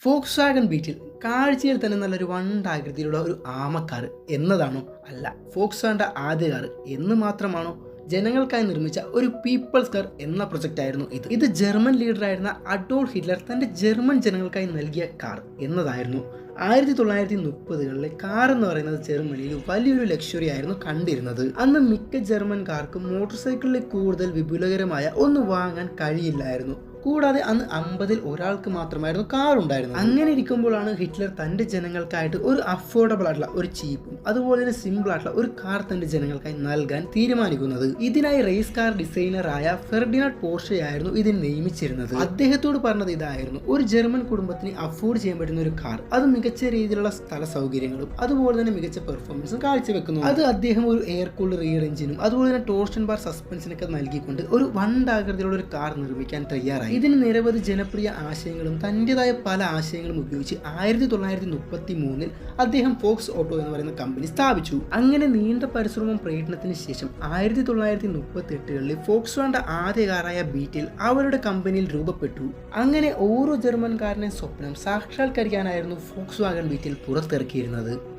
Fox wagon ബീറ്റിൽ കാഴ്ചയിൽ തന്നെ നല്ലൊരു വണ്ടാകൃതിയിലുള്ള ഒരു ആമക്കാർ എന്നതാണോ അല്ല. ഫോക്സ് വാഗന്റെ ആദ്യ കാർ എന്ന് മാത്രമാണോ ജനങ്ങൾക്കായി നിർമ്മിച്ച ഒരു പീപ്പിൾസ് കാർ എന്ന പ്രൊജക്റ്റ് ആയിരുന്നു ഇത്. ഇത് ജർമ്മൻ ലീഡറായിരുന്ന അഡോൾ ഹിറ്റ്ലർ തന്റെ ജർമ്മൻ ജനങ്ങൾക്കായി നൽകിയ കാർ എന്നതായിരുന്നു. ആയിരത്തി തൊള്ളായിരത്തി മുപ്പതുകളിലെ കാർ എന്ന് പറയുന്നത് ജർമ്മനിയിൽ വലിയൊരു ലക്ഷറി ആയിരുന്നു കണ്ടിരുന്നത്. അന്ന് മിക്ക ജർമ്മൻ കാർക്കും മോട്ടോർ സൈക്കിളിൽ കൂടുതൽ വിപുലകരമായ ഒന്ന് വാങ്ങാൻ കഴിയില്ലായിരുന്നു. കൂടാതെ അന്ന് അമ്പതിൽ ഒരാൾക്ക് മാത്രമായിരുന്നു കാർ ഉണ്ടായിരുന്നത്. അങ്ങനെ ഇരിക്കുമ്പോഴാണ് ഹിറ്റ്ലർ തന്റെ ജനങ്ങൾക്കായിട്ട് ഒരു അഫോർഡബിൾ ആയിട്ടുള്ള ഒരു ചീപ്പും അതുപോലെ തന്നെ സിമ്പിൾ ആയിട്ടുള്ള ഒരു കാർ തന്റെ ജനങ്ങൾക്കായി നൽകാൻ തീരുമാനിക്കുന്നത്. ഇതിനായി റേസ് കാർ ഡിസൈനറായ ഫെർഡിനാഡ് പോർഷയായിരുന്നു ഇതിന് നിയമിച്ചിരുന്നത്. അദ്ദേഹത്തോട് പറഞ്ഞത് ഇതായിരുന്നു ഒരു ജർമ്മൻ കുടുംബത്തിന് അഫോർഡ് ചെയ്യാൻ പറ്റുന്ന ഒരു കാർ അത് രീതിയിലുള്ള സ്ഥല സൗകര്യങ്ങളും അതുപോലെ തന്നെ മികച്ച പെർഫോമൻസും കാഴ്ചവെക്കുന്നു. അത് അദ്ദേഹം ഒരു എയർ കൂൾ റിയർ എഞ്ചിനും അതുപോലെ തന്നെ ടോർഷൻ ബാർ സസ്പെൻഷനൊക്കെ നൽകിക്കൊണ്ട് ഒരു വണ്ടാകൃതിയിലുള്ള ഒരു കാർ നിർമ്മിക്കാൻ തയ്യാറായി. ഇതിന് നിരവധി ജനപ്രിയ ആശയങ്ങളും തന്റെതായ പല ആശയങ്ങളും ഉപയോഗിച്ച് ആയിരത്തി തൊള്ളായിരത്തി മുപ്പത്തി മൂന്നിൽ അദ്ദേഹം ഫോക്സ് ഓട്ടോ എന്ന് പറയുന്ന കമ്പനി സ്ഥാപിച്ചു. അങ്ങനെ നീണ്ട പരിശ്രമം പ്രയത്നത്തിന് ശേഷം ആയിരത്തി തൊള്ളായിരത്തി മുപ്പത്തി എട്ടുകളിൽ ഫോക്സ് വാണ്ട ആദ്യ കാറായ ബീറ്റിൽ അവരുടെ കമ്പനിയിൽ രൂപപ്പെട്ടു. അങ്ങനെ ഓരോ ജർമ്മൻകാരനെ സ്വപ്നം സാക്ഷാത്കരിക്കാനായിരുന്നു ഫോക്സ് വാഗൺ ബീറ്റിൽ പുറത്തിറക്കിയിരുന്നത്